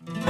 విలువేలేని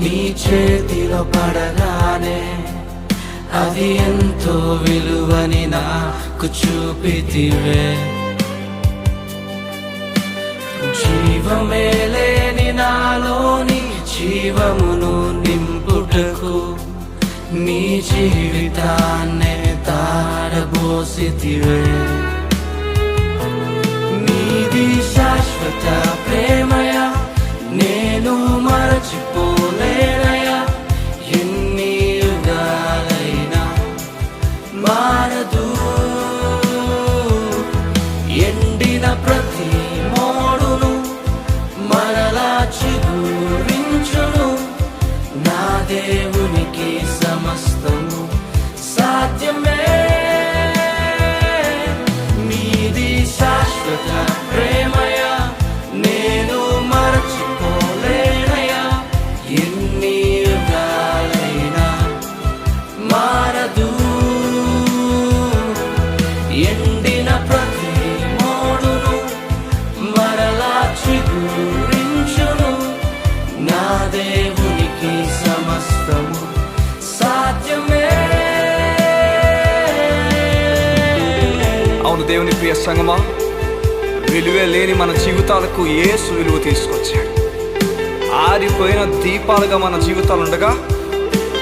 నీ చేతిలో పడగానే అది ఎంతో విలువని నాకు చూపితివే. జీవమే లేని నాలోని జీవమును నింపుటకు నీ జీవితాన్నే తారబోసితివే. ఎండిన ప్రతి మోడును మరలా చిగురించును. నా దేవునికి సమస్తము సాధ్యమే. అవును దేవుని ప్రియ సంగమా? విలువే లేని మన జీవితాలకు ఏసు విలువ తీసుకొచ్చాడు. ఆరిపోయిన దీపాలుగా మన జీవితాలు ఉండగా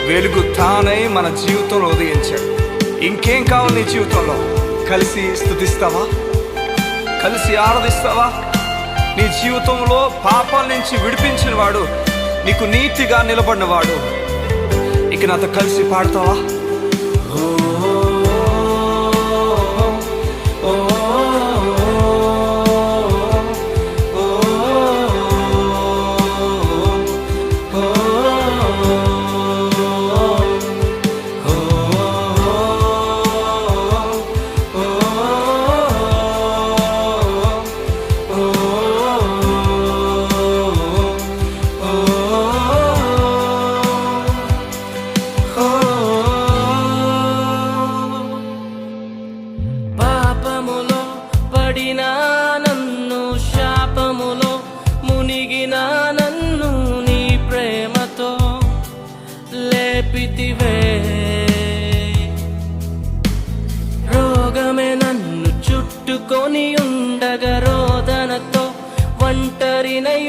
వెలుగు తానై మన జీవితంలో ఉదయించాడు. ఇంకేం కావాలి నీ జీవితంలో? కలిసి స్థుతిస్తావా? కలిసి ఆరాధిస్తావా? నీ జీవితంలో పాపాల నుంచి విడిపించిన వాడు నీకు నీతిగా నిలబడినవాడు ఇక నాతో కలిసి పాడతావా? చుట్టుకొని ఉండగా రోదనతో ఒంటరినై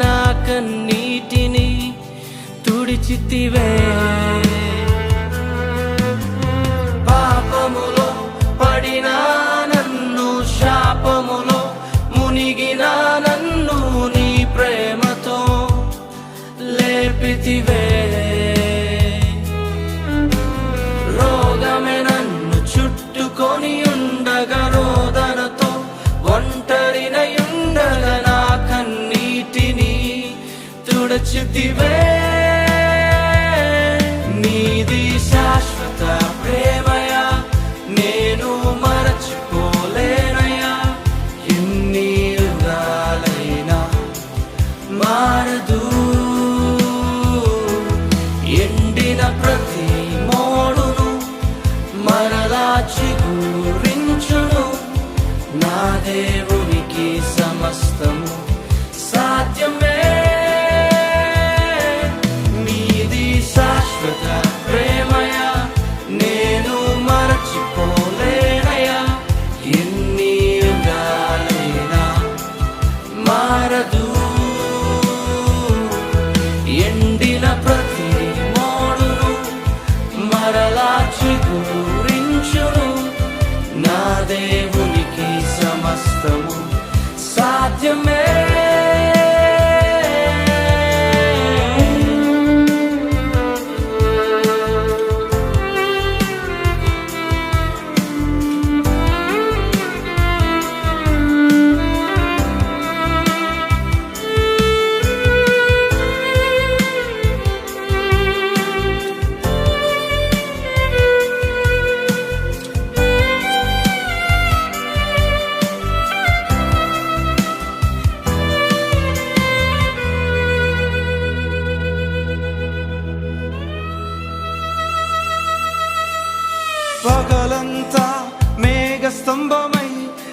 నా కన్నీటిని తుడిచితివే. పాపములో పడినా నన్ను శాపములో మునిగిన నన్ను నీ ప్రేమతో లేపితివే. తుడచితివే నీది శాశ్వత ప్రేమయా. నేను మరచిపోలేనయా. ఎన్ని యుగాలైనా మారదు. ఎండిన ప్రతి మోడును మరలా చిగురించును నా దేవ you made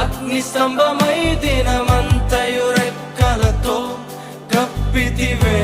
అగ్ని స్తంభమై దినమంతయు రెక్కలతో కప్పితివే.